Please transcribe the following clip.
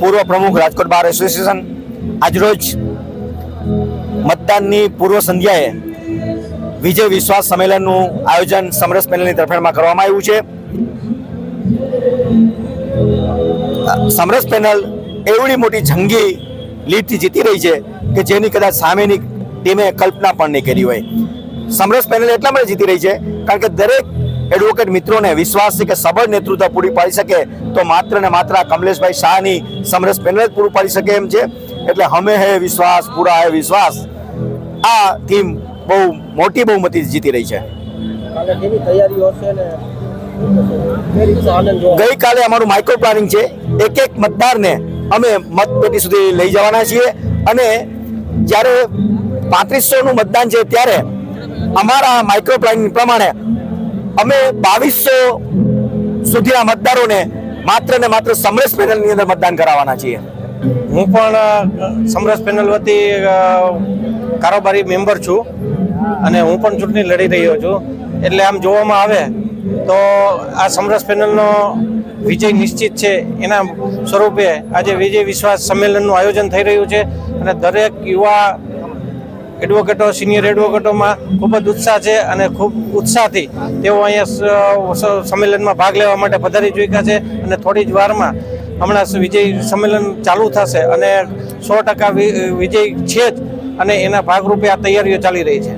પૂર્વ પ્રમુખ Rajkot bar association આજરોજ મતદાનની પૂર્વ સંધ્યાએ વિજય વિશ્વાસ સંમેલનનું આયોજન સમરસ પેનલની તરફેણમાં કરવામાં આવ્યું છે. સમરસ પેનલ એવડી મોટી જંગી લીડથી જીતી રહી છે કે જેની કદાચ સામેની ટીમે કલ્પના પણ નહીં કરી હોય. સમરસ પેનલ એટલા માટે જીતી રહી છે કારણ કે દરેક એડવોકેટ મિત્રોને વિશ્વાસ છે કે સબળ નેતૃત્વ પૂરી પાડી શકે તો માત્ર ને માત્ર કમલેશભાઈ શાહની સમરસ પેનલ જ પૂરું પાડી શકે એમ છે. એટલે હમે હે વિશ્વાસ પૂરા હે વિશ્વાસ. આ ટીમ બહુ મોટી બહુમતી જીતી રહી છે. ને? ગઈકાલે અમારું માઇક્રો પ્લાનિંગ છે. એક એક મતદારને અમે મતપેટી સુધી લઈ જવાના છીએ. અને જ્યારે પાંત્રીસોનું મતદાન છે ત્યારે અમારા માઇક્રો પ્લાનિંગ પ્રમાણે અમે બાવીસો સુધીના મતદારોને માત્ર ને માત્ર સમરસ પેનલની અંદર મતદાન કરાવવાના છીએ. હું પણ સમરસ પેનલ વતી કારોબારી મેમ્બર છું અને હું પણ ચૂંટણી લડી રહ્યો છું. એટલે આમ જોવામાં આવે તો આ સમરસ પેનલનો વિજય નિશ્ચિત છે. એના સ્વરૂપે આજે વિજય વિશ્વાસ સંમેલનનું આયોજન થઈ રહ્યું છે અને દરેક યુવા એડવોકેટો સિનિયર એડવોકેટોમાં ખૂબ જ ઉત્સાહ છે અને ખૂબ ઉત્સાહથી તેઓ અહીંયા સંમેલનમાં ભાગ લેવા માટે પધારી ચૂક્યા છે અને થોડી જ વારમાં હમણાં વિજય સંમેલન ચાલુ થશે અને સો ટકા વિજય છે જ અને એના ભાગરૂપે આ તૈયારીઓ ચાલી રહી છે.